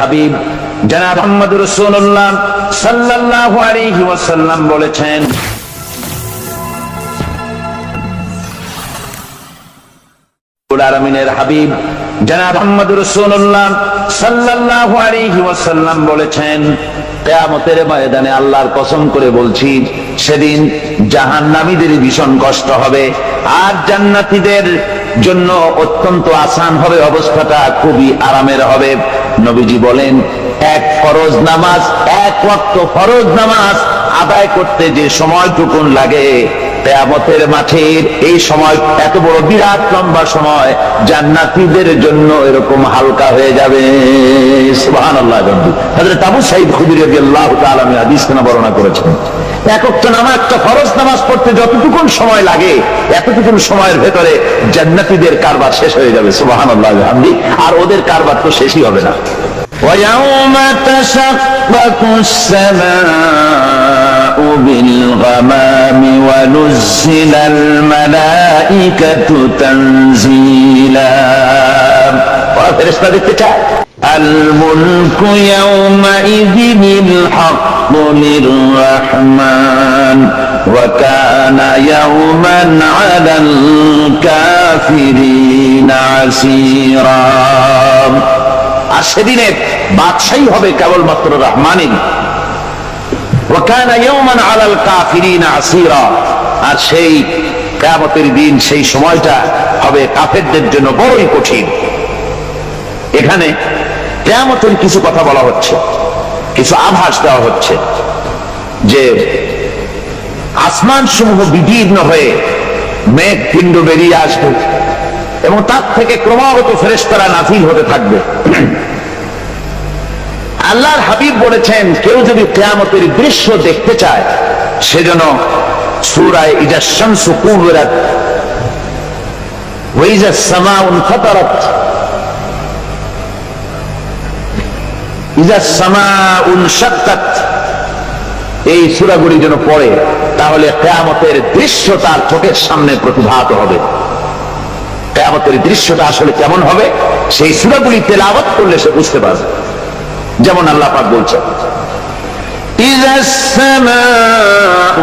হাবিব রসুল্লাহ বলেছেন হাবিব রসুল্লাহ আলাইহি ওয়াসাল্লাম বলেছেন, কেয়ামতের ময়দানে আল্লাহর কসম করে বলছি, সেদিন জাহান্নামীদের ভীষণ কষ্ট হবে আর জান্নাতীদের জন্য অত্যন্ত আসান হবে, অবস্থাটা খুবই আরামের হবে। নবীজি বলেন এক ফরজ নামাজ এক ফরজ নামাজ আদায় করতে যে সময়টুকুন লাগে কেয়ামতের মাঠের এই সময় এত বড় বিরাট লম্বা সময় জান্নাতীদের জন্য এরকম হালকা হয়ে যাবে সুবহানাল্লাহ বন্ধু হযরত আবু সাঈদ খুদরি রাদিয়াল্লাহু তাআলা আমি হাদিস খানা বর্ণনা করেছেন একক নামাজ একটা ফরজ নামাজ পড়তে যতটুকুন সময় লাগে এতটুকুন সময়ের ভেতরে জান্নাতীদের কারবার শেষ হয়ে যাবে সুবহানাল্লাহ হামদি আর ওদের কারবার তো শেষই হবে না ويوم تشقق السماء بالغمام ونزل الملائكة تنزيلا ওরা ফেরেশতা দেখতে চায় الملك يومئذ الحق للرحمن وكان يوما على الكافرين عسيرا আর সেদিনের বাদশাহী হবে কেবলমাত্র রহমানের আর সেই কিয়ামতের দিন, সেই সময়টা হবে কাফেরদের জন্য বড়ই কঠিন। এখানে কিছু কথা বলা হচ্ছে, কিছু আভাস দেওয়া হচ্ছে, যে আসমান সমূহ বিদীর্ণ হয়ে মেঘ পিণ্ড বেরিয়ে আসবে এবং তার থেকে ক্রমাগত ফেরেশতারা নাফিল হতে থাকবে। আল্লাহর হাবিব বলেছেন, কেউ যদি কেয়ামতের দৃশ্য দেখতে চায় সেজন্য সুরায় ইজা শামসু এই সূরাগুলি যেন পড়ে, তাহলে কেয়ামতের দৃশ্য তার চোখের সামনে প্রতিভাত হবে। কেয়ামতের দৃশ্যটা আসলে কেমন হবে, সেই সূরাগুলি তেলাওয়াত করলে সে বুঝতে পারবে। যেমন আল্লাহ পাক বলছেন إذا السماء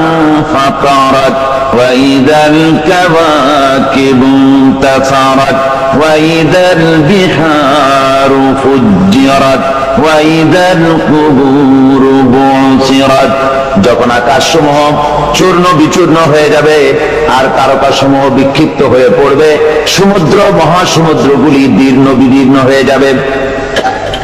فطرت وإذا الكواكب انتثرت وإذا البحار فجرت وإذا القبور بعثرت যখন আকাশ সমূহ চূর্ণ বিচূর্ণ হয়ে যাবে আর তারকা সমূহ বিক্ষিপ্ত হয়ে পড়বে সমুদ্র মহাসমুদ্রগুলি দীর্ণ বিদীর্ণ হয়ে যাবে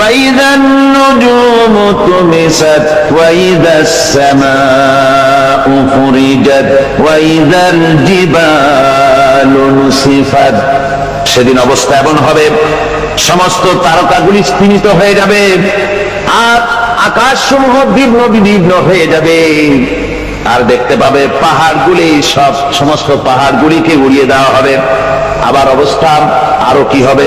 فإذا النجوم طمست وإذا السماء فرجت وإذا الجبال نسفت সেদিন অবস্থা এমন হবে সমস্ত তারকাগুলি স্ফীত হয়ে যাবে আর আকাশ সমূহ বিঘ্ন বিঘ্ন হয়ে যাবে আর দেখতে পাবে পাহাড়গুলি সব সমস্ত পাহাড়গুলিকে উড়িয়ে দেওয়া হবে আবার অবস্থা আরো কি হবে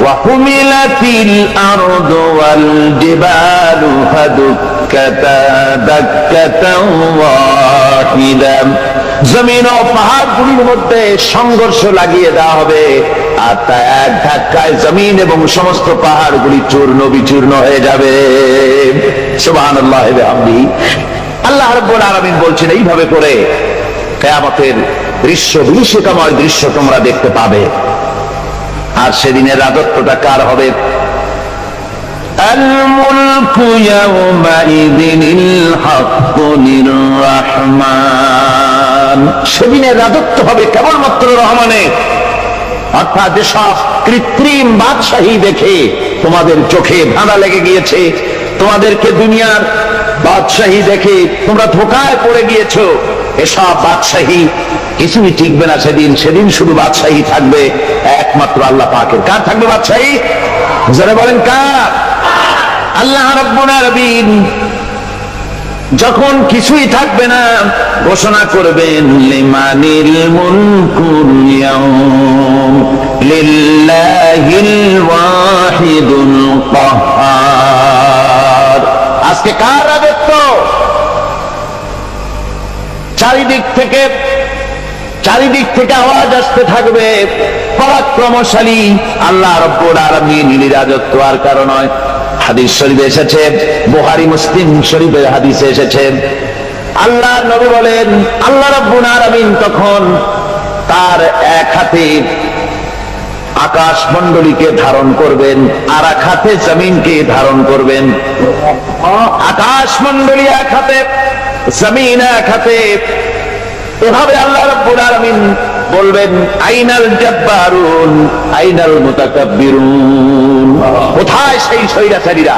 وحملت الأرض والجبال فدكتا دكة واحدة জমিন ও পাহাড়গুলির মধ্যে সংঘর্ষ লাগিয়ে দেওয়া হবে আর তা এক ধাক্কায় জমিন এবং সমস্ত পাহাড়গুলি চূর্ণ বিচূর্ণ হয়ে যাবে সুবাহ আল্লাহ রব্বুল আলামিন বলছেন এইভাবে করে কেয়ামতের দৃশ্য বিভীষিকাময় দৃশ্য তোমরা দেখতে পাবে আর সেদিনের রাজত্বটা কার হবে الملك يومئذ الحق للرحمن রহমান সেদিনের রাজত্ব হবে কেবলমাত্র রহমানের অর্থাৎ যেসব কৃত্রিম বাদশাহী দেখে তোমাদের চোখে ধাঁধা লেগে গিয়েছে তোমাদেরকে দুনিয়ার বাদশাহী দেখে তোমরা ধোকায় পড়ে গিয়েছো। এসব বাদশাহী কিছুই টিকবে না সেদিন। সেদিন শুধু বাদশাহী থাকবে। একমাত্র আল্লাহ পাকের। কার থাকবে বাদশাহী? যারা বলেন কার? আল্লাহ রব্বুল যখন কিছুই থাকবে না, ঘোষণা করবেন, লিমানিল মুলকুল লিল্লাহিল ওয়াহিদুল কাহ্হার আজকে কার রাজত্ব? চারিদিক থেকে চারিদিক থেকে আওয়াজ আসতে থাকবে পরাক্রমশালী আল্লাহ রব্বুল আলামিন। রাজত্ব আর কারণ নয়। হাদিস শরীফে এসেছে বুহারি মুসলিম শরীফের হাদিসে এসেছে। আল্লাহ নবী বলেন, আল্লাহ রব্বুল আলামিন তখন তার এক হাতে আকাশ মন্ডলীকে ধারণ করবেন আর এক হাতে জমিনকে ধারণ করবেন। আকাশ মন্ডলী এক হাতে জমিন এক হাতে এভাবে আল্লাহ রব্বুল বলবেন, আইনাল জব্বারুন, আইনাল মুতাকাব্বিরুন। কোথায় সেই স্বৈরাচারীরা?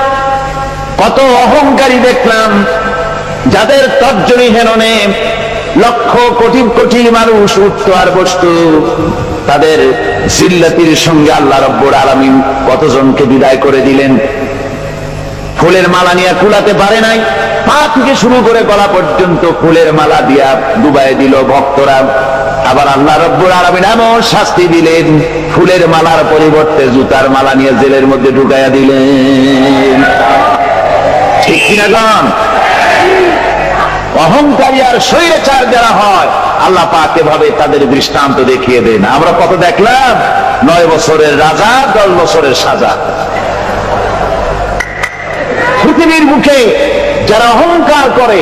কত অহংকারী দেখলাম, যাদের তর্জনী হেননে লক্ষ কোটি কোটি মানুষ উঠত আর বসত। তাদের জিল্লাতির সঙ্গে আল্লাহ রব্বুর আলমিন কতজনকে বিদায় করে দিলেন? ফুলের মালা নিয়ে কুলাতে পারে নাই। পা থেকে শুরু করে গলা পর্যন্ত ফুলের মালা দিয়া ডুবাই দিল ভক্তরা। আবার আল্লাহ রব্বুর আলমিন এমন শাস্তি দিলেন, ফুলের মালার পরিবর্তে জুতার মালা নিয়ে জেলের মধ্যে ঢুকাইয়া দিলেন। ঠিক কিনা গান অহংকারী আর স্বৈরাচার যারা হয়, আল্লাহ পাক এভাবে তাদের দৃষ্টান্ত দেখিয়ে দেন। আমরা কত দেখলাম? নয় বছরের রাজা, দশ বছরের সাজা। পৃথিবীর মুখে যারা অহংকার করে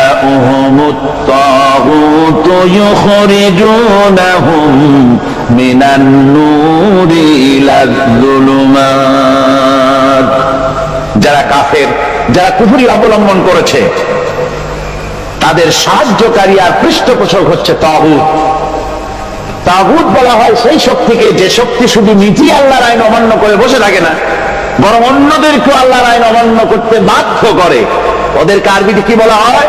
أولياؤهم الطاغوت يخرجونهم من النور إلى الظلمات যারা কাফের যারা কুফুরি অবলম্বন করেছে তাদের সাহায্যকারী আর পৃষ্ঠপোষক হচ্ছে তাগুত তাগুত বলা হয় সেই শক্তিকে যে শক্তি শুধু নিজেই আল্লাহর আইন অমান্য করে বসে থাকে না বরং অন্যদেরকেও আল্লাহর আইন অমান্য করতে বাধ্য করে ওদেরকে আরবিতে কি বলা হয়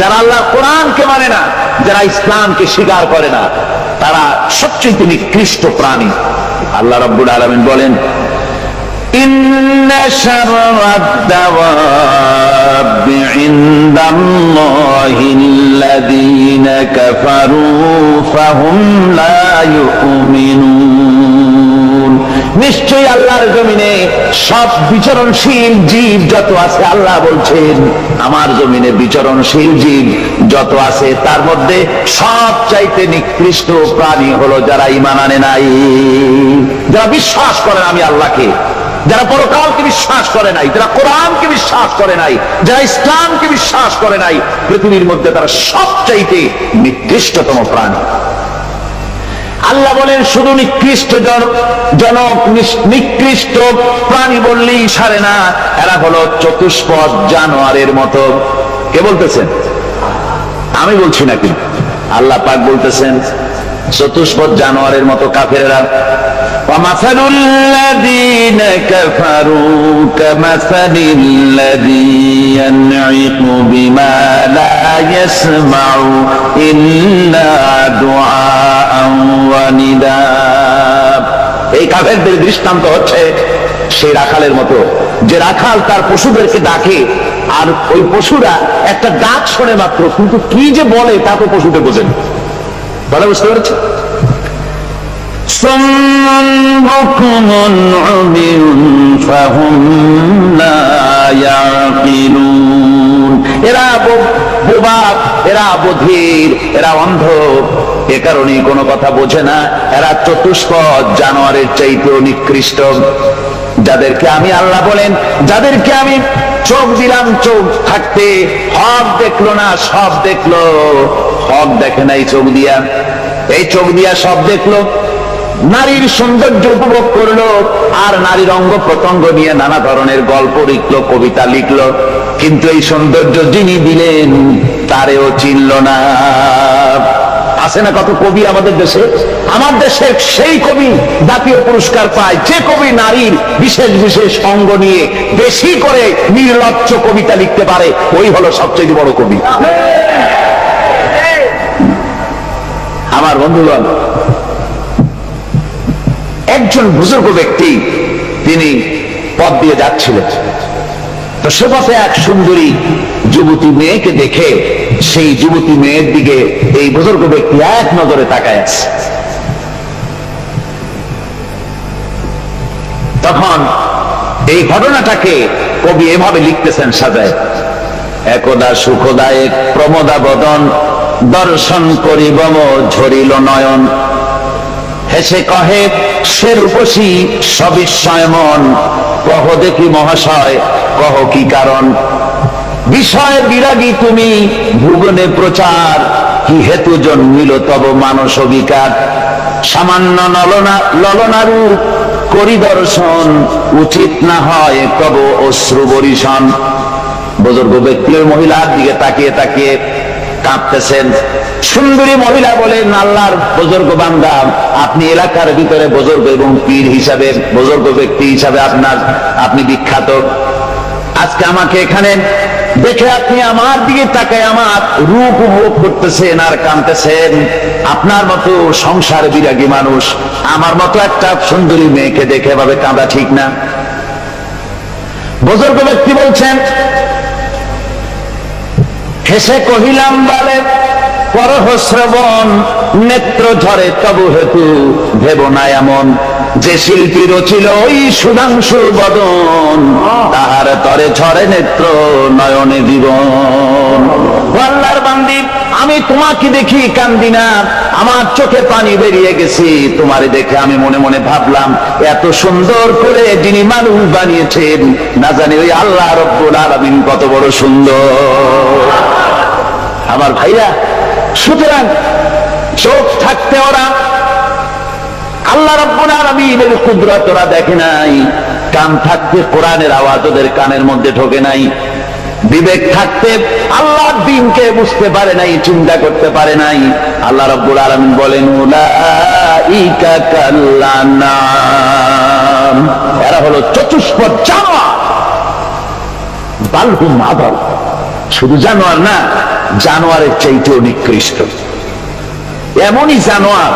যারা আল্লাহ কোরআনকে মানে না, যারা ইসলামকে স্বীকার করে না, তারা সবচাইতে নিকৃষ্ট প্রাণী। আল্লাহ রব্বুল আলমিন বলেন إن নিশ্চয়ই আল্লাহর জমিনে সব বিচরণশীল জীব যত আছে, আল্লাহ বলছেন, আমার জমিনে বিচরণশীল জীব যত আছে, তার মধ্যে সব চাইতে নিকৃষ্ট প্রাণী হলো যারা ইমান আনে নাই। যারা বিশ্বাস করেন আমি আল্লাহকে, যারা পরকালকে বিশ্বাস করে নাই, যারা কোরআনকে বিশ্বাস করে নাই, যারা ইসলামকে বিশ্বাস করে নাই, পৃথিবীর মধ্যে তারা সবচাইতে নিকৃষ্টতম প্রাণী। আল্লাহ বলেন, শুধু নিকৃষ্ট জন- জনক নিকৃষ্ট প্রাণী বললেই সারে না। এরা হলো চতুষ্পদ জানোয়ারের মতো। কে বলতেছেন? আমি বলছি নাকি? আল্লাহ পাক বলতেছেন চতুষ্পদ জানোয়ারের মতো কাফেরা ومثل الذين كفروا كمثل الذي ينعق بما لا يسمع إلا دعاء ونداء এই কাফেরদের দৃষ্টান্ত হচ্ছে সেই রাখালের মতো যে রাখাল তার পশুদেরকে ডাকে আর ওই পশুরা একটা ডাক শোনে মাত্র কিন্তু কি যে বলে তা তো পশুতে বোঝেন বলা বুঝতে পারছ এরা বোবা এরা বধির, এরা অন্ধ এ কারণে কোনো কথা বোঝে না। এরা চতুষ্পদ জানোয়ারের চাইতে নিকৃষ্ট। যাদেরকে আমি আল্লাহ বলেন, যাদেরকে আমি চোখ দিলাম, চোখ থাকতে। হক দেখল না, সব দেখল। হক দেখে নাই চোখ দিয়া। এই চোখ দিয়া সব দেখল। নারীর সৌন্দর্য উপভোগ করল। আর নারীর অঙ্গ প্রত্যঙ্গ নিয়ে নানা ধরনের গল্প লিখলো, কবিতা লিখলো। কিন্তু এই সৌন্দর্য যিনি দিলেন, তারেও চিনল না। আছে না কত কবি আমাদের দেশে? আমার দেশের সেই কবি জাতীয় পুরস্কার পায়। যে কবি নারীর বিশেষ বিশেষ অঙ্গ নিয়ে বেশি করে নির্লজ্জ কবিতা লিখতে পারে, ওই হলো সবচেয়ে বড় কবি। আমার বন্ধুগণ, একজন বুজুর্গ ব্যক্তি, তিনি পথ দিয়ে যাচ্ছিলেন। তো সে পথে এক সুন্দরী যুবতী মেয়েকে দেখে সেই যুবতী মেয়ের দিকে এই বুজুর্গ ব্যক্তি এক নজরে তাকায় আছে। তখন এই ঘটনাটাকে কবি এভাবে লিখতেছেন সাজায়, একদা সুখদায়ক প্রমোদা বদন, দর্শন করিব ঝরিল নয়ন। হেসে কহে, সে রূপসী সবিস্ময় মন, কহ দেখি মহাশয়, কহ কি কারণ? বিষয় বিরাগী তুমি ভুবনে প্রচার। কি হেতু জন্মিল তব মানস বিকার সামান্য নলনা ললনারূপ করি দর্শন উচিত না হয় তব অশ্রু বরিশন। বুজুর্গ ব্যক্তির মহিলার দিকে তাকিয়ে তাকিয়ে কাঁপতেছেন। সুন্দরী মহিলা বলেন আল্লাহর বুজুর্গ বান্দা, আপনি এলাকার ভিতরে বুজুর্গ এবং পীর হিসাবে, বুজুর্গ ব্যক্তি হিসাবে আপনার, আপনি বিখ্যাত। আজকে আমাকে এখানে দেখে আপনি আমার দিকে তাকায় আমার রূপ উপভোগ করতেছেন আর কাঁদতেছেন। আপনার মতো সংসার বিরাগী মানুষ, আমার মতো একটা সুন্দরী মেয়েকে দেখে এভাবে কাঁদা ঠিক না। বুজুর্গ ব্যক্তি বলছেন, হেসে কহিলাম, বলে, পরহ শ্রবণ, নেত্র ঝরে তবু হেতু ভেব না এমন। যে শিল্পী রচিল ওই সুধাংশু বদন তাহার তরে ঝরে নেত্র নয়নে জীবন। আল্লাহর বান্দি আমি তোমাকে দেখি কান্দি না আমার চোখে পানি বেরিয়ে গেছি তোমারে দেখে আমি মনে মনে ভাবলাম এত সুন্দর করে যিনি মানুষ বানিয়েছেন না জানি ওই আল্লাহ রব্বুল আলামিন কত বড় সুন্দর। আমার ভাইরা সুতরাং চোখ থাকতে ওরা আল্লাহ রব্বুল আলামিনের কুদরত ওরা দেখে নাই। কান থাকতে কোরআনের আওয়াজ ওদের কানের মধ্যে ঢোকে নাই। বিবেক থাকতে আল্লাহর দিনকে বুঝতে পারে নাই, চিন্তা করতে পারে নাই। আল্লাহ রব্বুল আলামিন বলেন এরা হলো চতুষ্পদ জানোয়ার। বালহুম আদল। শুধু জানোয়ার না, জানোয়ারের চাইতেও নিকৃষ্ট। এমনই জানোয়ার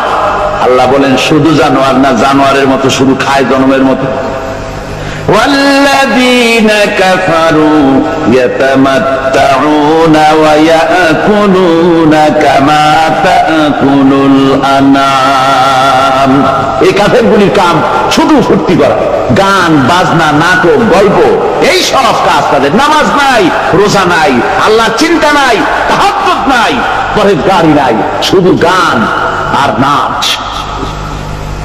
আল্লাহ বলেন শুধু জানোয়ার না জানোয়ারের মতো শুধু খায় জন্মের মতো والذين كفروا يتمتعون ويأكلون كما تأكل الأنعام এই কাফের গুলির কাম শুধু ফুর্তি করা গান বাজনা নাটক গল্প এই সব কাজ তাদের নামাজ নাই রোজা নাই আল্লাহ চিন্তা নাই তাহাজ্জুদ নাই পরেজগারি নাই শুধু গান আর নাচ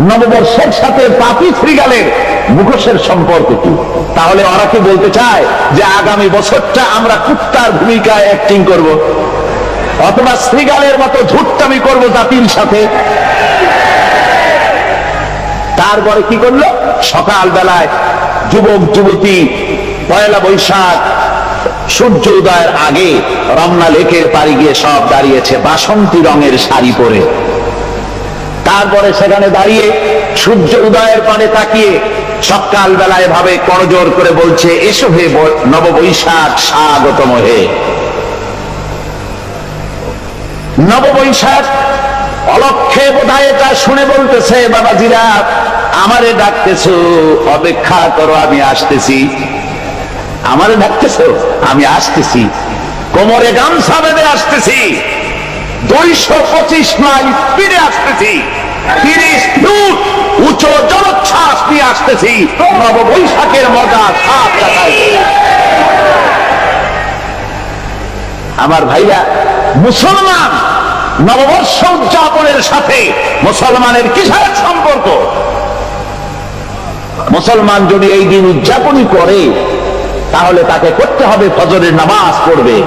নববর্ষের সাথে পাপি শ্রীগালের মুখোশের সম্পর্ক কি? তাহলে ওরা কি বলতে চায় যে আগামী বছরটা আমরা কুত্তার ভূমিকায় অ্যাক্টিং করব? অথবা শ্রীগালের মতো ঝুট্টামি করব জাতির সাথে? তারপরে কি করল? সকাল বেলায় যুবক, যুবতী, পয়লা বৈশাখ, সূর্য উদয়ের আগে রমনা লেকের পাড়ি গিয়ে সব দাঁড়িয়েছে বাসন্তী রঙের শাড়ি পরে। তারপরে সেখানে দাঁড়িয়ে সূর্য উদয়ের পানে তাকিয়ে সকাল বেলায় ভাবে করজোর করে বলছে, এসো হে নববৈশাখ, স্বাগতম হে। নববৈশাখ অলক্ষে বোধহয় এটা শুনে বলতেছে, বাবাজিরা, আমারে ডাকতেছো, অপেক্ষা করো, আমি আসতেছি। আমারে ডাকতেছো? আমি আসতেছি। কোমরে গামছা বেঁধে আসতেছি। আমার ভাইরা মুসলমান নববর্ষ উদযাপনের সাথে মুসলমানের কিসের সম্পর্ক? মুসলমান যদি এই দিন উদযাপনই করে, তাহলে তাকে করতে হবে ফজরের নামাজ পড়বে।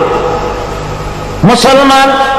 মুসলমান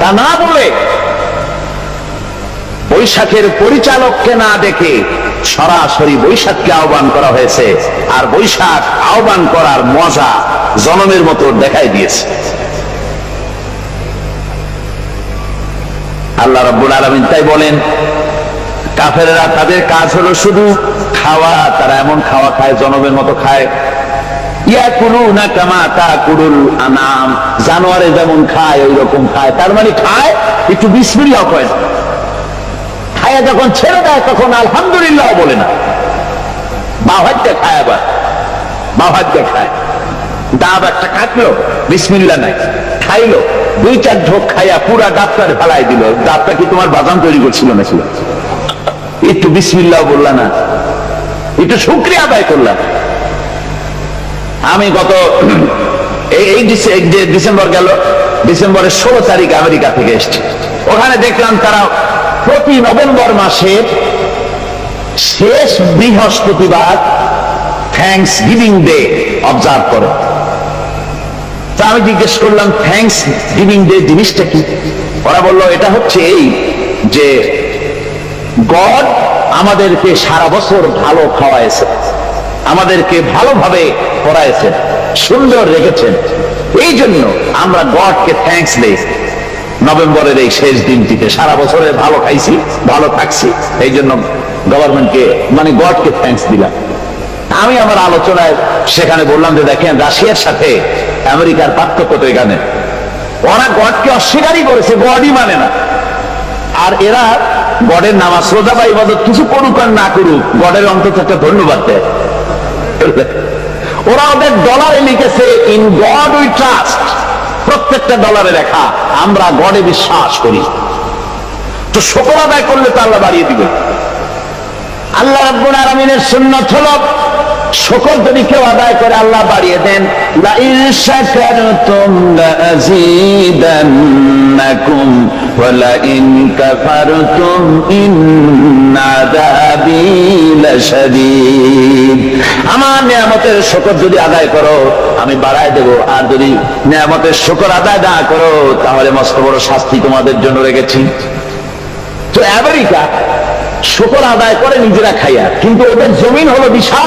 তা না বলে বৈশাখের পরিচালককে না দেখে সরাসরি বৈশাখকে আহ্বান করা হয়েছে। আর বৈশাখ আহ্বান করার মজা জনমের মতো দেখাই দিয়েছে। আল্লাহ রাব্বুল আলামিন তাই বলেন কাফেরা তাদের কাজ হলো শুধু খাওয়া, তারা এমন খাওয়া খায়, জনমের মতো খায় জানোয়ারে যেমন খায় ওই রকম খায়। তার মানে খায়, একটু বিসমিল্লাহ কয় খায়া যখন ছেড়ে দেয়, তখন আলহামদুলিল্লাহ বলে না। বাহাজ্যা খায় আবার। বাহাজ্যা খায়। ডাব একটা কাটলো বিসমিল্লা নাই। খাইলো, দুই চার ঢোক খাইয়া পুরা ডাক্তার ফেলাই দিল। ডাবটা কি তোমার বাদাম তৈরি করছিল না ছিল একটু বিসমিল্লাহ বললা না। একটু শুক্রিয়া আদায় করলাম আমি গত এই ডিসেম্বর গেল, ডিসেম্বরের ষোলো তারিখ আমেরিকা থেকে এসছে। ওখানে দেখলাম তারা প্রতি নভেম্বর মাসের শেষ বৃহস্পতিবার থ্যাংকস গিভিং ডে অবজার্ভ করে। তা আমি জিজ্ঞেস করলাম থ্যাংকস গিভিং ডে জিনিসটা কি? ওরা বলল, এটা হচ্ছে এই যে গড আমাদেরকে সারা বছর ভালো খাওয়াইছে আমাদেরকে ভালোভাবে পড়াইছেন, সুন্দর রেখেছেন। এই জন্য আমরা গডকে থ্যাঙ্কস দেই। নভেম্বরের এই শেষ দিনটিতে সারা বছরে ভালো খাইছি, ভালো থাকছি। এই জন্য গভর্নমেন্টকে মানে গডকে থ্যাঙ্কস দিলাম। আমি আমার আলোচনায় সেখানে বললাম যে, দেখেন, রাশিয়ার সাথে আমেরিকার পার্থক্য তো এখানে। ওরা গডকে অস্বীকারই করেছে, গডই মানে না। আর এরা গডের নামাজ শ্রদ্ধা বা ইবাদত কিছু করুক আর না করুক, গডের অন্তত একটা ধন্যবাদ দেয়। ওরা ওদের ডলারে লিখেছে ইন গড উই ট্রাস্ট প্রত্যেকটা ডলারে লেখা, আমরা গডে বিশ্বাস করি। তো শকর আদায় করলে তো আল্লাহ বাড়িয়ে দিবে। আল্লাহ রাব্বুল আরামিনের সুন্নত হলো শকর যদি কেউ আদায় করে, আল্লাহ বাড়িয়ে দেন। আমার নিয়ামতের শকর যদি আদায় করো, আমি বাড়ায় দেব। আর যদি নিয়ামতের শকর আদায় না করো, তাহলে মস্ত বড় শাস্তি তোমাদের জন্য রেখেছি। তো আমেরিকা শকর আদায় করে নিজেরা খাইয়া, কিন্তু ওদের জমিন হলো বিশাল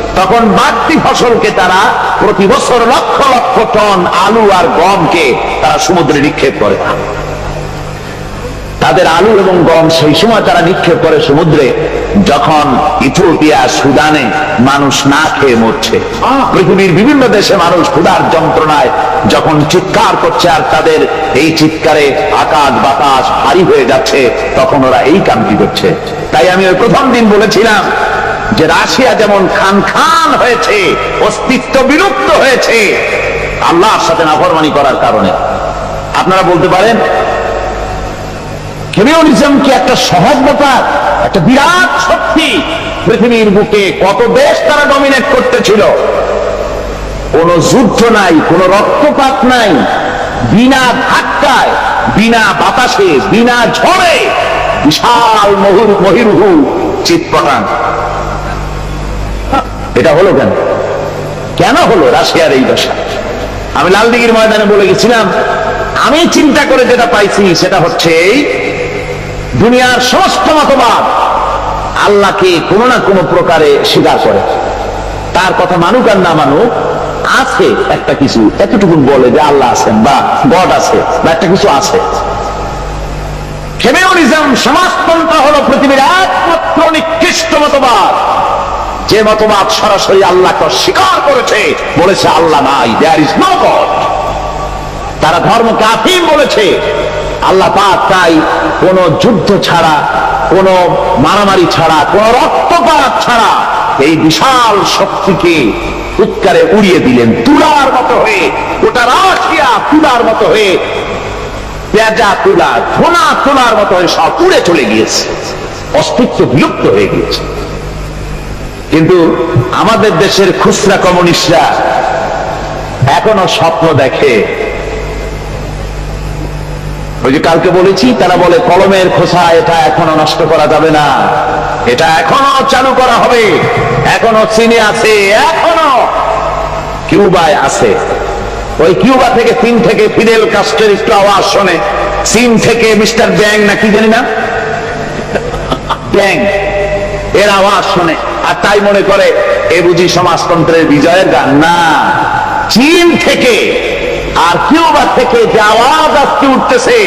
তখন বাড়তি ফসলকে তারা প্রতি বছর লক্ষ লক্ষ টন আলু আর গমকে তারা সমুদ্রে নিক্ষেপ করে। তাদের আলু এবং গম সেই সময় তারা নিক্ষেপ করে সমুদ্রে যখন ইথিওপিয়া সুদানে মানুষ না খেয়ে মরছে। পৃথিবীর বিভিন্ন দেশে মানুষ ক্ষুধার যন্ত্রণায় যখন চিৎকার করছে আর তাদের এই চিৎকারে আকাশ বাতাস ভারী হয়ে যাচ্ছে তখন ওরা এই কামটি করছে। তাই আমি ওই প্রথম দিন বলেছিলাম যে রাশিয়া যেমন খান খান হয়েছে, অস্তিত্ব বিলুপ্ত হয়েছে, আল্লাহর সাথে নাফরমানি করার কারণে। আপনারা বলতে পারেন কমিউনিজম কি একটা সহজ ব্যাপার, একটা বিরাট শক্তি পৃথিবীর বুকে কত দেশ তারা ডমিনেট করতেছিল? কোন যুদ্ধ নাই, কোন রক্তপাত নাই, বিনা ধাক্কায়, বিনা বাতাসে, বিনা ঝড়ে বিশাল মহুর মহিরুহু চিৎপটান এটা হলো কেন? কেন হলো রাশিয়ার এই দশা? আমি লালদিঘির ময়দানে বলে গেছিলাম, আমি চিন্তা করে যেটা পাইছি সেটা হচ্ছে এই, দুনিয়ার সমস্ত মতবাদ আল্লাহকে কোনো না কোনো প্রকারে স্বীকার করে। তার কথা মানুক আর না মানুক, আছে একটা কিছু, এতটুকু বলে যে আল্লাহ আছেন বা গড আছে বা একটা কিছু আছে। ফেমিউনিজম সমাজতন্ত্র হলো পৃথিবীর একমাত্র নিকৃষ্ট মতবাদ। যে মতবাদ সরাসরি আল্লাহকে স্বীকার করেছে, বলেছে, আল্লাহ নাই দেয়ার ইজ নো গড তারা ধর্মকে আফিম বলেছে। আল্লাহ পাক তাই কোন যুদ্ধ ছাড়া, কোন মারামারি ছাড়া, কোন রক্তপাত ছাড়া এই বিশাল শক্তিকে উৎকারে উড়িয়ে দিলেন তুলার মতো হয়ে, গোটা রাশিয়া তুলার মতো হয়ে, পেঁজা তুলা, ধোনা তোলার মতো হয়ে সব উড়ে চলে গিয়েছে, অস্তিত্ব বিলুপ্ত হয়ে গিয়েছে। কিন্তু আমাদের দেশের খুচরা কমিউনিস্টরা এখনও স্বপ্ন দেখে। ওই যে কালকে বলেছি, তারা বলে, কলমের খোসা, এটা এখনও নষ্ট করা যাবে না। এটা এখনও চালু করা হবে। এখনও চীনে আছে, এখনও কিউবায় আছে। ওই কিউবা থেকে চীন থেকে ফিদেল কাস্টের একটু আওয়াজ শোনে। চীন থেকে মিস্টার ব্যাং না কি জানি না? ব্যাং। এর আওয়াজ শুনে, আর তাই মনে করে, এ বুঝি সমাজতন্ত্রের বিজয়ের গান? না। চীন থেকে আর কিউবা থেকে যে আওয়াজ আজকে উঠতেছে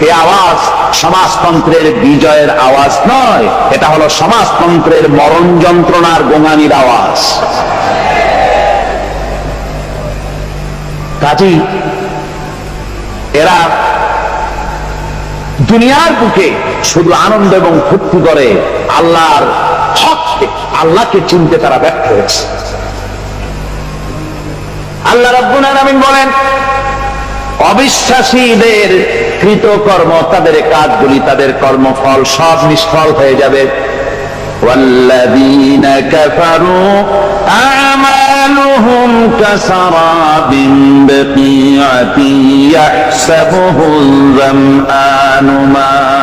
এই আওয়াজ সমাজতন্ত্রের বিজয়ের আওয়াজ নয়। এটা হলো সমাজতন্ত্রের মরণ যন্ত্রণার গোঙানির আওয়াজ। কাজী, এরা দুনিয়ার বুকে শুধু আনন্দ এবং ফুর্তি করে আল্লাহর হককে আল্লাহকে চিনতে তারা ব্যর্থ হয়েছে আল্লাহ রব্বুল আলামিন বলেন অবিশ্বাসীদের কৃতকর্ম তাদের কাজগুলি তাদের কর্মফল সব নিষ্ফল হয়ে যাবে والذين كفروا أعمالهم كسراب بقيعة يحسبه الظمآن ماء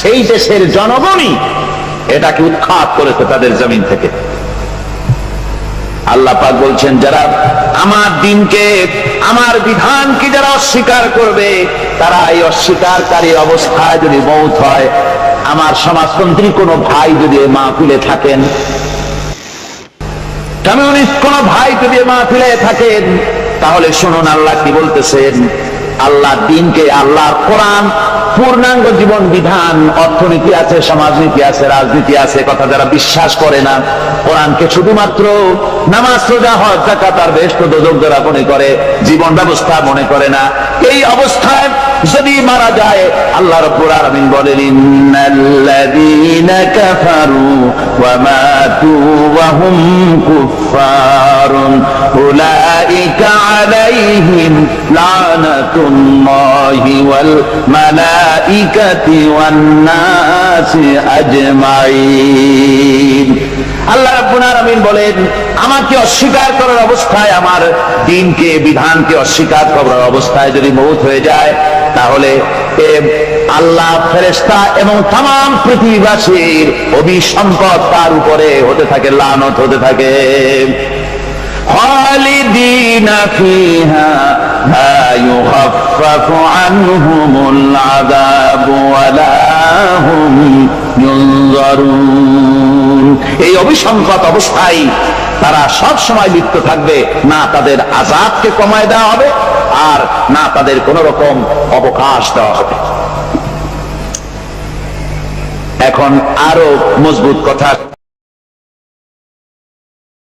সেই দেশের জনগণই এটাকে উৎখাত করেছে তাদের জমিন থেকে। আল্লাহ পাক বলছেন, যারা আমার দিনকে, আমার বিধানকে যারা অস্বীকার করবে, তারা এই অস্বীকারী অবস্থায় যদি মৌত হয়, আমার সমাজতন্ত্রী কোনো ভাই যদি মা মাহফিলে থাকেন, কমিউনিস্ট কোন ভাই যদি মা মাহফিলে থাকেন, তাহলে শুনুন আল্লাহ কি বলতেছেন আল্লাহ দিনকে আল্লাহ কোরআন, পূর্ণাঙ্গ জীবন বিধান, অর্থনীতি আছে, সমাজনীতি আছে, রাজনীতি আছে কথা যারা বিশ্বাস করে না, কোরআনকে শুধুমাত্র নামাজ, রোজা, হজ জাকাত আর তো দোজক যারা মনে করে, জীবন ব্যবস্থা মনে করে না, এই অবস্থায় যদি মারা যায়, আল্লাহ রব্বুল বলেন, ইন্নাল্লাযীনা কাফারু আল্লাহ রাব্বুল আলামিন বলেন, আমাকে অস্বীকার করার অবস্থায়, আমার দিনকে, বিধানকে অস্বীকার করার অবস্থায় যদি মৌত হয়ে যায় তাহলে আল্লাহ ফেরেস্তা এবং তাম পৃথিবীবাসীর অভি সম্পদ তার উপরে হতে থাকে, লানত হতে থাকে। এই অভিসম্পদ অবস্থায় তারা সব সময় লিপ্ত থাকবে, না তাদের আজাদকে কমায় দেওয়া হবে আর না তাদের কোন রকম অবকাশ দেওয়া হবে। এখন আরও মজবুত কথা